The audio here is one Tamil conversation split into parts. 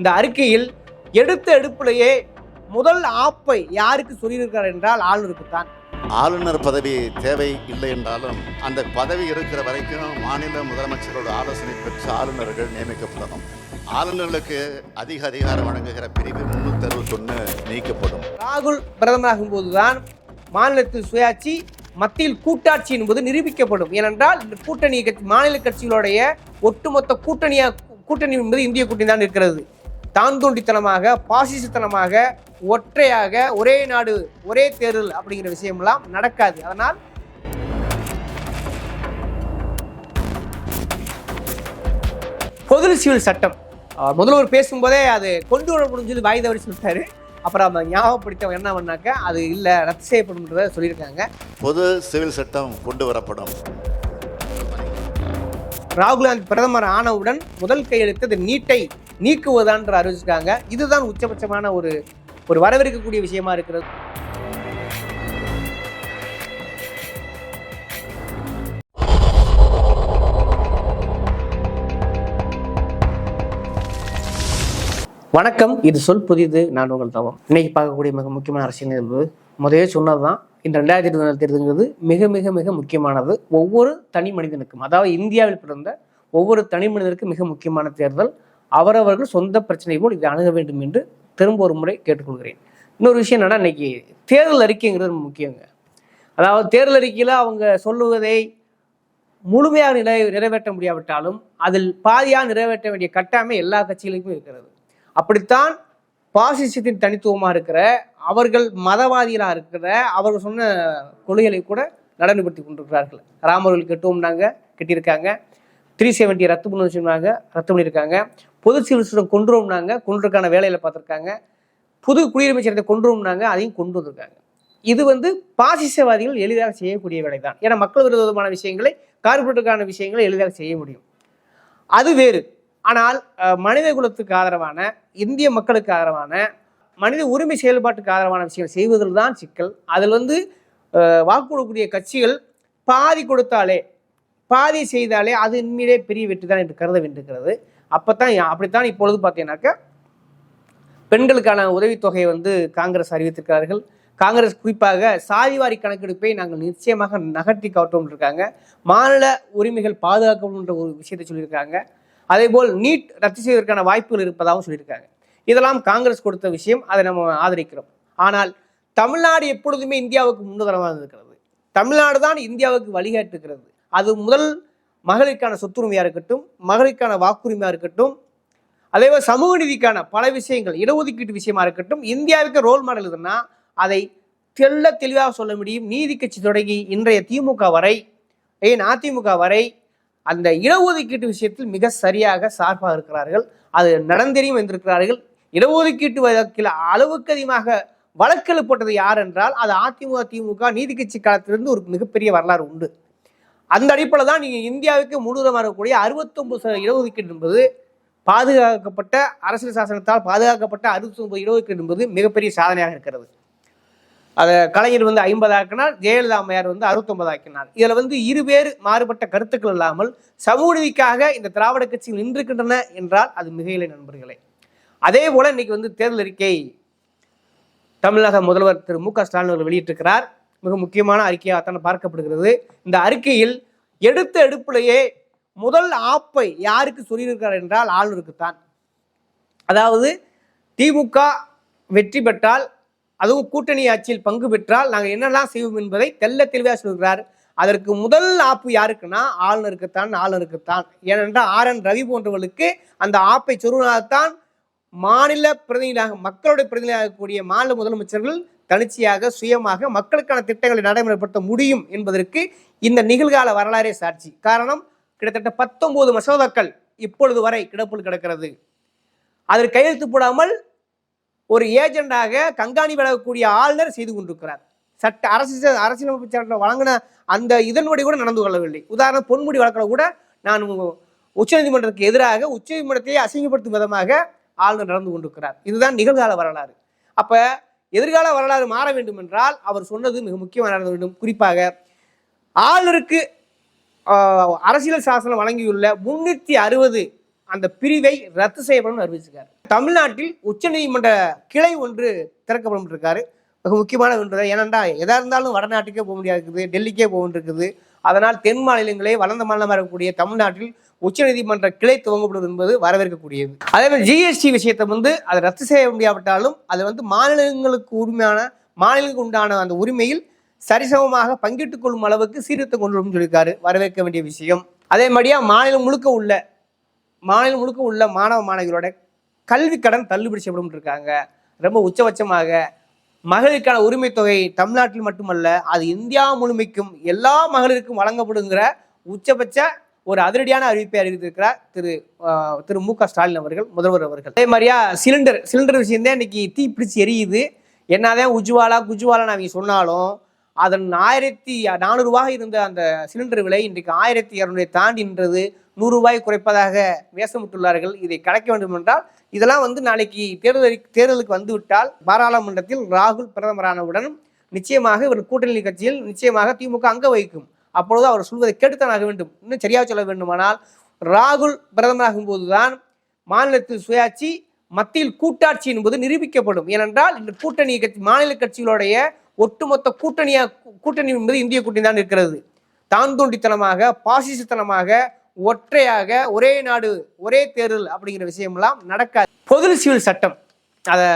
இந்த அறிக்கையில் எடுத்த எடுப்பிலேயே முதல் ஆப்பை யாருக்கு சொல்லியிருக்கிறார் என்றால் ஆளுநருக்கு தான். ஆளுநர் பதவி தேவை இல்லை என்றாலும் அந்த பதவி இருக்கிற வரைக்கும் மாநில முதலமைச்சரோட ஆலோசனை பெற்று ஆளுநர்கள் நியமிக்கப்படணும். ஆளுநர்களுக்கு அதிக அதிகாரம் வழங்குகிற பிரிவு முன்னூத்தி அறுபத்தொன்னு நீக்கப்படும். ராகுல் பிரதமராகும் போதுதான் மாநிலத்தில் சுயாட்சி மத்தியில் கூட்டாட்சி என்பது நிரூபிக்கப்படும். ஏனென்றால் இந்த கூட்டணி கட்சி மாநில கட்சிகளுடைய ஒட்டுமொத்த கூட்டணியா கூட்டணி என்பது இந்திய கூட்டணி தான் இருக்கிறது. தாந்தோண்டித்தனமாக பாசிசத்தனமாக ஒற்றையாக ஒரே நாடு ஒரே தேர்தல் அப்படிங்கிற விஷயமெல்லாம் நடக்காது. அதனால் பொது சிவில் சட்டம். முதல்வர் பேசும்போதே அது கொண்டு வர முடிஞ்சது வாய் தவறி சொல்லிட்டாரு. அப்புறம் அந்த ஞாபகப்படுத்தவங்க என்ன பண்ணாக்க அது இல்லை ரத்து செய்யப்படும்ன்றத சொல்லியிருக்காங்க. பொது சிவில் சட்டம் கொண்டு வரப்படும். ராகுல் காந்தி பிரதமர் ஆனவுடன் முதல் கையெழுத்து நீட்டை நீக்குவதான்ற அறிவிச்சிருக்காங்க. இதுதான் உச்சபட்சமான ஒரு ஒரு வரவேற்கக்கூடிய விஷயமா இருக்கிறது. வணக்கம். இது சொல் புதிது. நான் உங்கள் தவம். இன்னைக்கு பார்க்கக்கூடிய மிக முக்கியமான அரசியல் என்பது முதலே சொன்னதுதான். இந்த ரெண்டாயிரத்தி இருபது நாலு தேர்தலுங்கிறது மிக மிக மிக முக்கியமானது. ஒவ்வொரு தனி மனிதனுக்கும் அதாவது இந்தியாவில் பிறந்த ஒவ்வொரு தனி மனிதனுக்கும் மிக முக்கியமான தேர்தல். அவரவர்கள் சொந்த பிரச்சனை போல் இதை அணுக வேண்டும் என்று திரும்ப ஒரு முறை கேட்டுக்கொள்கிறேன். இன்னொரு விஷயம் என்னன்னா இன்னைக்கு தேர்தல் அறிக்கைங்கிறது முக்கியங்க. அதாவது தேர்தல் அறிக்கையில் அவங்க சொல்லுவதை முழுமையாக நிறை நிறைவேற்ற முடியாவிட்டாலும் அதில் பாதியாக நிறைவேற்ற வேண்டிய கட்டாயமே எல்லா கட்சிகளுக்கும் இருக்கிறது. அப்படித்தான் பாசிசத்தின் தனித்துவமாக இருக்கிற அவர்கள் மதவாதிகளாக இருக்கிற அவர்கள் சொன்ன கொள்கைகளை கூட நடைமுறைப்படுத்தி கொண்டிருக்கிறார்கள். ராமர்கள் கட்டுவோம்னாங்க கட்டியிருக்காங்க. த்ரீ செவன்ட்டி ரத்து பண்ணி வச்சுருந்தாங்க ரத்து பண்ணியிருக்காங்க. பொது சிவில் சட்டம் கொண்டுருவோம்னாங்க கொண்டுருக்கான வேலையில் பார்த்துருக்காங்க. புது குடியுரிமை சட்டத்தை கொண்டுருவோம்னாங்க அதையும் கொண்டு வந்திருக்காங்க. இது வந்து பாசிசவாதிகள் எளிதாக செய்யக்கூடிய வேலை தான் ஏன்னா மக்கள் விரோதமான விஷயங்களை கார்பரேட்டுக்கான விஷயங்களை எளிதாக செய்ய முடியும். அது வேறு. ஆனால் மனித குலத்துக்கு ஆதரவான இந்திய மக்களுக்கு ஆதரவான மனித உரிமை செயல்பாட்டுக்கு ஆதரவான விஷயங்கள் செய்வதில் தான் சிக்கல். அதில் வந்து வாக்கு கொடுக்கக்கூடிய கட்சிகள் பாதி கொடுத்தாலே பாதி செய்தாலே அது உண்மையிலே பெரிய வெற்றி தான் என்று கருத வேண்டியிருக்கிறது. தான் அப்படித்தான் இப்பொழுது பார்த்தீங்கன்னாக்கா பெண்களுக்கான உதவித்தொகையை வந்து காங்கிரஸ் அறிவித்திருக்கிறார்கள். காங்கிரஸ் குறிப்பாக சாதிவாரி கணக்கெடுப்பை நாங்கள் நிச்சயமாக நகர்த்தி காட்டோம் இருக்காங்க. மாநில உரிமைகள் பாதுகாக்கணுன்ற ஒரு விஷயத்தை சொல்லியிருக்காங்க. அதேபோல் நீட் ரத்து செய்வதற்கான வாய்ப்புகள் இருப்பதாகவும் சொல்லியிருக்காங்க. இதெல்லாம் காங்கிரஸ் கொடுத்த விஷயம் அதை நம்ம ஆதரிக்கிறோம். ஆனால் தமிழ்நாடு எப்பொழுதுமே இந்தியாவுக்கு முன்னுதரமாக இருக்கிறது. தமிழ்நாடு தான் இந்தியாவுக்கு வழிகாட்டுகிறது அது முதல் மகளிருக்கான சொத்துரிமையாக இருக்கட்டும் மகளிருக்கான வாக்குரிமையாக இருக்கட்டும் அதேபோல் சமூக நீதிக்கான பல விஷயங்கள் இடஒதுக்கீட்டு விஷயமா இருக்கட்டும் இந்தியாவுக்கு ரோல் மாடல் இதுன்னா அதை தெள்ள தெளிவாக சொல்ல முடியும். நீதி கட்சி தொடங்கி இன்றைய திமுக வரை ஏன் அதிமுக வரை அந்த இடஒதுக்கீட்டு விஷயத்தில் மிக சரியாக சார்பாக இருக்கிறார்கள். அது நடந்தெறியும் வந்திருக்கிறார்கள். இடஒதுக்கீட்டு வழக்கில் அளவுக்கு அதிகமாக வழக்கெழுப்பட்டது யார் என்றால் அது அதிமுக திமுக நீதி கட்சி காலத்திலிருந்து ஒரு மிகப்பெரிய வரலாறு உண்டு. அந்த அடிப்படையில் தான் நீங்கள் இந்தியாவுக்கு முழுவதுமாக இருக்கக்கூடிய அறுபத்தொம்பது சதவீத இடஒதுக்கீடு என்பது பாதுகாக்கப்பட்ட அரசியல் சாசனத்தால் பாதுகாக்கப்பட்ட அறுபத்தொம்பது இடஒதுக்கீடு என்பது மிகப்பெரிய சாதனையாக இருக்கிறது. அதை கலைஞர் வந்து ஐம்பது ஆக்கினார் ஜெயலலிதா அம்மையார் வந்து அறுபத்தொன்பது ஆக்கினார். இதில் வந்து இருவேறு மாறுபட்ட கருத்துக்கள் இல்லாமல் சமூக நீதிக்காக இந்த திராவிட கட்சிகள் நின்றிருக்கின்றன என்றால் அது மிகையிலை நண்பர்களே. அதே போல இன்னைக்கு வந்து தேர்தல் அறிக்கை தமிழக முதல்வர் திரு மு க ஸ்டாலின் அவர்கள் வெளியிட்டிருக்கிறார். மிக முக்கியமான அறிக்கையாகத்தான் பார்க்கப்படுகிறது. இந்த அறிக்கையில் எடுத்த எடுப்பிலேயே முதல் ஆப்பை யாருக்கு சொல்லியிருக்கிறார் என்றால் ஆளுநருக்குத்தான் அதாவது திமுக வெற்றி பெற்றால் அதுவும் கூட்டணி ஆட்சியில் பங்கு பெற்றால் நாங்கள் என்னெல்லாம் செய்வோம் என்பதை தெல்ல தெளிவாக சொல்கிறார். அதற்கு முதல் ஆப்பு யாருக்குன்னா ஆளுநருக்குத்தான் ஆளுநருக்குத்தான் ஏனென்றால் ஆர் என் ரவி போன்றவர்களுக்கு அந்த ஆப்பை சொருவினால்தான் மாநில பிரதிநிதியாக மக்களுடைய பிரதிநிதியாக கூடிய மாநில முதலமைச்சர்கள் தனிச்சையாக சுயமாக மக்களுக்கான திட்டங்களை நடைமுறைப்படுத்த முடியும் என்பதற்கு இந்த நிகழ்கால வரலாறே சாட்சி. காரணம் கிட்டத்தட்ட பத்தொன்பது மசோதாக்கள் இப்பொழுது வரை கிடப்பில் கிடக்கிறது. அதில் கையெழுத்து போடாமல் ஒரு ஏஜெண்டாக கண்காணி விலகக்கூடிய ஆளுநர் செய்து கொண்டிருக்கிறார். சட்ட அரசு அரசியலமைப்பு சட்டம் வழங்கின அந்த இதன்படி கூட நடந்து கொள்ளவில்லை. உதாரணம் பொன்முடி வழக்கில் கூட நான் உச்சநீதிமன்றத்துக்கு எதிராக உச்சநீதிமன்றத்தையே அசிங்கப்படுத்தும் விதமாக ஆளுநர் நடந்து கொண்டிருக்கிறார். இதுதான் நிகழ்கால வரலாறு. அப்போ எதிர்கால வரலாறு மாற வேண்டும் என்றால் அவர் சொன்னது மிக முக்கியமான வேண்டும். குறிப்பாக ஆளுநருக்கு அரசியல் சாசனம் வழங்கியுள்ள முன்னூற்றி அறுபது அந்த பிரிவை ரத்து செய்யப்படும் அறிவிச்சிருக்காரு. தமிழ்நாட்டில் உச்சநீதிமன்ற கிளை ஒன்று திறக்கப்படும் இருக்காரு மிக முக்கியமான ஒன்று ஏனென்றா எதா இருந்தாலும் வடநாட்டுக்கே போக முடியாது இருக்குது டெல்லிக்கே போக இருக்குது அதனால் தென் மாநிலங்களே வளர்ந்த மாநிலமாக இருக்கக்கூடிய தமிழ்நாட்டில் உச்சநீதிமன்ற கிளை துவங்கப்படுவது என்பது வரவேற்கக்கூடியது. அதே மாதிரி ஜிஎஸ்டி விஷயத்தை வந்து அதை ரத்து செய்ய முடியாவிட்டாலும் அது வந்து மாநிலங்களுக்கு உரிமையான மாநிலங்களுக்கு உண்டான அந்த உரிமையில் சரிசமமாக பங்கிட்டுக் கொள்ளும் அளவுக்கு சீர்திருத்தம் கொண்டு வரும்னு சொல்லியிருக்காரு. வரவேற்க வேண்டிய விஷயம். அதே மாதிரியா மாநிலம் முழுக்க உள்ள மாநிலம் முழுக்க உள்ள மாணவ மாணவிகளோட கல்வி கடன் தள்ளுபடி செய்யப்படும் இருக்காங்க. ரொம்ப உச்சபட்சமாக மகளிருக்கான உரிமை தொகை தமிழ்நாட்டில் மட்டுமல்ல அது இந்தியா முழுமைக்கும் எல்லா மகளிருக்கும் வழங்கப்படுங்கிற உச்சபட்ச ஒரு அதிரடியான அறிவிப்பை அறிவித்திருக்கிறார் திரு திரு மு க ஸ்டாலின் அவர்கள் முதல்வர் அவர்கள். அதே மாதிரியா சிலிண்டர் சிலிண்டர் விஷயம் தான் இன்னைக்கு தீ பிடிச்சி எரியுது. என்னதான் உஜ்வாலா குஜ்வாலா அவங்க சொன்னாலும் அதன் ஆயிரத்தி நானூறுரூவாக இருந்த அந்த சிலிண்டர் விலை இன்றைக்கு ஆயிரத்தி இரநூறை தாண்டி நின்றது. நூறு ரூபாய் குறைப்பதாக வேஷமிட்டுள்ளார்கள். இதை கலைக்க வேண்டும் என்றால் இதெல்லாம் வந்து நாளைக்கு தேர்தல் தேர்தலுக்கு வந்துவிட்டால் பாராளுமன்றத்தில் ராகுல் பிரதமரானவுடன் நிச்சயமாக இவர் கூட்டணி கட்சியில் நிச்சயமாக திமுக அங்க வகிக்கும் அப்பொழுது அவர் சொல்வதை கேட்டுத்தான் ஆக வேண்டும். இன்னும் சரியாக சொல்ல வேண்டுமானால் ராகுல் பிரதமராகும் போதுதான் மாநிலத்தில் சுயாட்சி மத்தியில் கூட்டாட்சி என்பது நிரூபிக்கப்படும். ஏனென்றால் இந்த கூட்டணி கட்சி மாநில கட்சிகளுடைய ஒட்டுமொத்த கூட்டணியா கூட்டணி என்பது இந்திய கூட்டணி தான் இருக்கிறது. தான் தோண்டித்தனமாக பாசிசத்தனமாக ஒற்றையாக ஒரே நாடு ஒரே தேர்தல் அப்படிங்கிற விஷயமெல்லாம் நடக்காது. பொது சிவில் சட்டம். அதை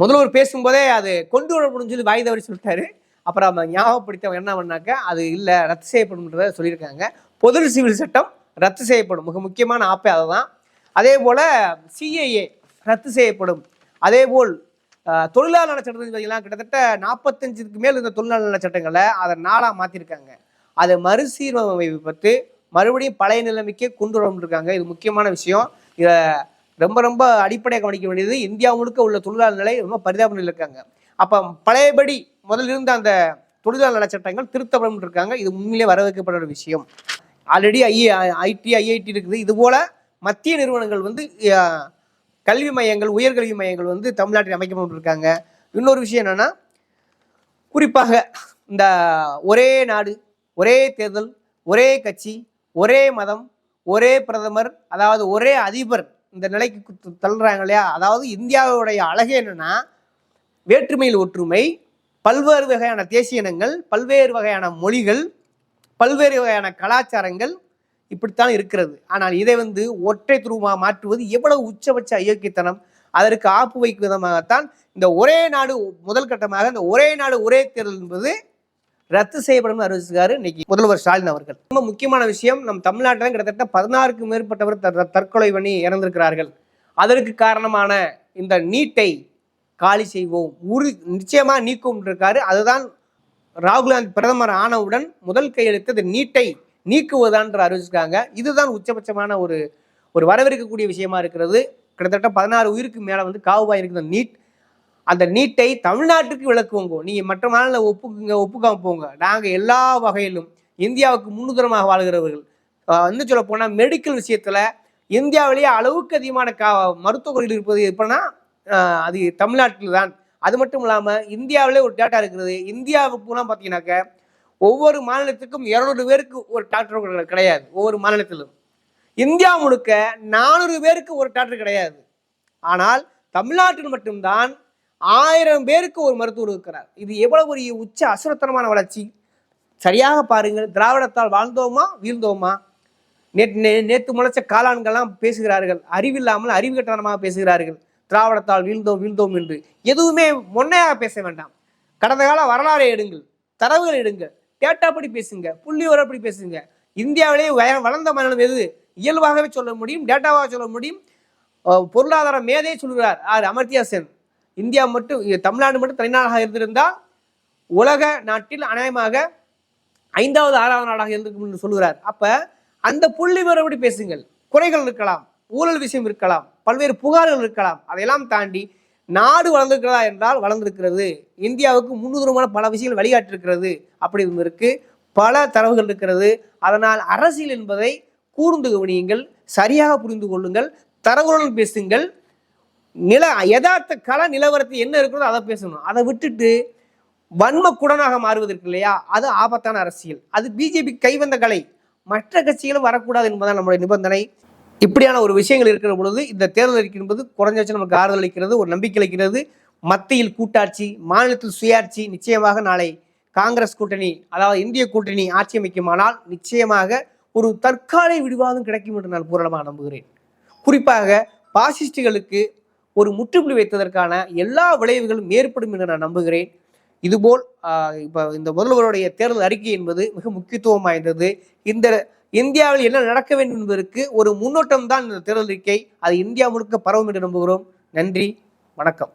முதல்வர் பேசும்போதே அது கொண்டு வரப்படும் சொல்லி வாய் சொல்லிட்டாரு. அப்புறம் அவங்க ஞாபகப்படுத்தவங்க என்ன பண்ணாக்க அது இல்லை ரத்து செய்யப்படும்ன்றத சொல்லியிருக்காங்க. பொது சிவில் சட்டம் ரத்து செய்யப்படும். மிக முக்கியமான ஆப்பே அதை தான் அதே போல் சிஏஏ ரத்து செய்யப்படும். அதே போல் தொழிலாளர் நல பார்த்தீங்கன்னா கிட்டத்தட்ட நாற்பத்தஞ்சுக்கு மேல் இருந்த தொழிலாளர் நல சட்டங்களை அதை நாளாக மாற்றிருக்காங்க அதை மறுசீரமைப்பட்டு மறுபடியும் பழைய நிலைமைக்கே கொண்டு வரப்பட்டிருக்காங்க இது முக்கியமான விஷயம். இதை ரொம்ப ரொம்ப அடிப்படையாக கவனிக்க வேண்டியது இந்தியா முழுக்க உள்ள தொழிலாளர் நிலை ரொம்ப பரிதாப நிலையில் இருக்காங்க. அப்போ பழையபடி முதல்ல இருந்த அந்த தொழிலாளர் நலச்சட்டங்கள் திருத்தப்படும் இருக்காங்க. இது உண்மையிலே வரவேற்கப்பட ஒரு விஷயம். ஆல்ரெடி ஐ ஐடி ஐஐடி இருக்குது. இதுபோல் மத்திய நிறுவனங்கள் வந்து கல்வி மையங்கள் உயர்கல்வி மையங்கள் வந்து தமிழ்நாட்டில் அமைக்கப்பட்டிருக்காங்க இன்னொரு விஷயம் என்னன்னா குறிப்பாக இந்த ஒரே நாடு ஒரே தேர்தல் ஒரே கட்சி ஒரே மதம் ஒரே பிரதமர் அதாவது ஒரே அதிபர் இந்த நிலைக்கு தள்ளுறாங்க இல்லையா? அதாவது இந்தியாவுடைய அழகு என்னென்னா வேற்றுமையில் ஒற்றுமை பல்வேறு வகையான தேசிய இனங்கள் பல்வேறு வகையான மொழிகள் பல்வேறு வகையான கலாச்சாரங்கள் இப்படித்தான் இருக்கிறது. ஆனால் இதை வந்து ஒற்றை துருவமாக மாற்றுவது எவ்வளவு உச்சபட்ச அயோக்கியத்தனம்? அதற்கு ஆப்பு வைக்கும் விதமாகத்தான் இந்த ஒரே நாடு முதல் கட்டமாக இந்த ஒரே நாடு ஒரே தேர்தல் என்பது ரத்து செய்யப்படும் அறிவிச்சிருக்காரு இன்னைக்கு முதல்வர் ஸ்டாலின் அவர்கள். ரொம்ப முக்கியமான விஷயம் நம் தமிழ்நாட்டில் கிட்டத்தட்ட பதினாறுக்கும் மேற்பட்டவர் தற்கொலை பண்ணி இறந்திருக்கிறார்கள். அதற்கு காரணமான இந்த நீட்டை காலி செய்வோம். உறு நிச்சயமாக நீக்கும் இருக்காரு அதுதான் ராகுல் காந்தி பிரதமர் ஆனவுடன் முதல் கையெழுத்து நீட்டை நீக்குவதான் அறிவிச்சிருக்காங்க. இதுதான் உச்சபட்சமான ஒரு ஒரு வரவேற்கக்கூடிய விஷயமா இருக்கிறது. கிட்டத்தட்ட பதினாறு உயிருக்கு மேலே வந்து காவுபாய் இருக்கிற நீட் அந்த நீட்டை தமிழ்நாட்டுக்கு விளக்குவோங்க. நீங்கள் மற்ற மாநில ஒப்புக்குங்க ஒப்புக்காம போங்க. நாங்கள் எல்லா வகையிலும் இந்தியாவுக்கு முன்னுதரமாக வாழ்கிறவர்கள். வந்து இன்னும் சொல்ல போனால் மெடிக்கல் விஷயத்தில் இந்தியாவிலேயே அளவுக்கு அதிகமான கா மருத்துவர்கள் இருப்பது எப்படின்னா அது தமிழ்நாட்டில் தான் அது மட்டும் இல்லாமல் இந்தியாவிலே ஒரு டேட்டா இருக்கிறது இந்தியாவுக்குலாம் பார்த்தீங்கன்னாக்க ஒவ்வொரு மாநிலத்துக்கும் இரநூறு பேருக்கு ஒரு டாக்டர் கிடையாது. ஒவ்வொரு மாநிலத்திலும். இந்தியா முழுக்க நானூறு பேருக்கு ஒரு டாக்டர் கிடையாது. ஆனால் தமிழ்நாட்டில் மட்டும்தான் ஆயிரம் பேருக்கு ஒரு மருத்துவர் இருக்கிறார். இது எவ்வளவு ஒரு உச்ச அசுரத்தனமான வளர்ச்சி. சரியாக பாருங்கள். திராவிடத்தால் வாழ்ந்தோமா வீழ்ந்தோமா? நேற்று நேற்று முளைச்ச காளான்கள்லாம் பேசுகிறார்கள். அறிவில்லாமல் அறிவு கட்டணமாக பேசுகிறார்கள். திராவிடத்தால் வீழ்ந்தோம் வீழ்ந்தோம் என்று எதுவுமே முன்னையாக பேச வேண்டாம். கடந்த கால வரலாறை எடுங்கள் தரவுகள் எடுங்கள். டேட்டாப்படி பேசுங்க புள்ளி வரப்படி பேசுங்க. இந்தியாவிலேயே வய- வளர்ந்த மாநிலம் எது? இயல்பாகவே சொல்ல முடியும் டேட்டாவாக சொல்ல முடியும். பொருளாதார மேதையே சொல்கிறார் ஆர் அமர்த்தியா சென் இந்தியா மட்டும் தமிழ்நாடு மட்டும் தனிநாடாக இருந்திருந்தால் உலக நாட்டில் அநேகமாக ஐந்தாவது ஆறாவது நாடாக இருந்திருக்கும் என்று சொல்கிறார் அப்போ அந்த புள்ளி மறுபடி பேசுங்கள். குறைகள் இருக்கலாம் ஊழல் விஷயம் இருக்கலாம். பல்வேறு புகார்கள் இருக்கலாம். அதையெல்லாம் தாண்டி நாடு வளர்ந்திருக்கிறதா என்றால் வளர்ந்திருக்கிறது. இந்தியாவுக்கு முன்னுதூரமான பல விஷயங்கள் வழிகாட்டிருக்கிறது அப்படி இருந்திருக்கு இருக்கு. பல தரவுகள் இருக்கிறது. அதனால் அரசியல் என்பதை கூர்ந்து கவனியுங்கள் சரியாக புரிந்து கொள்ளுங்கள் தரவுகளுடன் பேசுங்கள். நில யதார்த்த கள நிலவரத்து என்ன இருக்கிறதோ அதை பேசணும். அதை விட்டுட்டு வன்ம குடனாக மாறுவதற்கு இல்லையா? அது ஆபத்தான அரசியல். அது பிஜேபி கைவந்த கலை. மற்ற கட்சிகளும் வரக்கூடாது என்பதுதான் நம்முடைய நிபந்தனை. இப்படியான ஒரு விஷயங்கள் இருக்கிற பொழுது இந்த தேர்தல் அறிக்கை என்பது குறைஞ்சபட்சம் நமக்கு ஆறுதல் அளிக்கிறது ஒரு நம்பிக்கை அளிக்கிறது. மத்தியில் கூட்டாட்சி மாநிலத்தில் சுயாட்சி நிச்சயமாக நாளை காங்கிரஸ் கூட்டணி அதாவது இந்திய கூட்டணி ஆட்சி அமைக்குமானால் நிச்சயமாக ஒரு தற்காலிக விடுவாதம் கிடைக்கும் என்று நான் பூரணமாக நம்புகிறேன். குறிப்பாக பாசிஸ்டுகளுக்கு ஒரு முற்றுப்புள்ளி வைத்ததற்கான எல்லா விளைவுகளும் ஏற்படும் என்று நான் நம்புகிறேன். இதுபோல் இப்போ இந்த முதல்வருடைய தேர்தல் அறிக்கை என்பது மிக முக்கியத்துவம் வாய்ந்தது. இந்த இந்தியாவில் என்ன நடக்க வேண்டும் என்பதற்கு ஒரு முன்னோட்டம் தான் இந்த தேர்தல் அறிக்கை. அது இந்தியா முழுக்க பரவும் என்று நம்புகிறோம். நன்றி. வணக்கம்.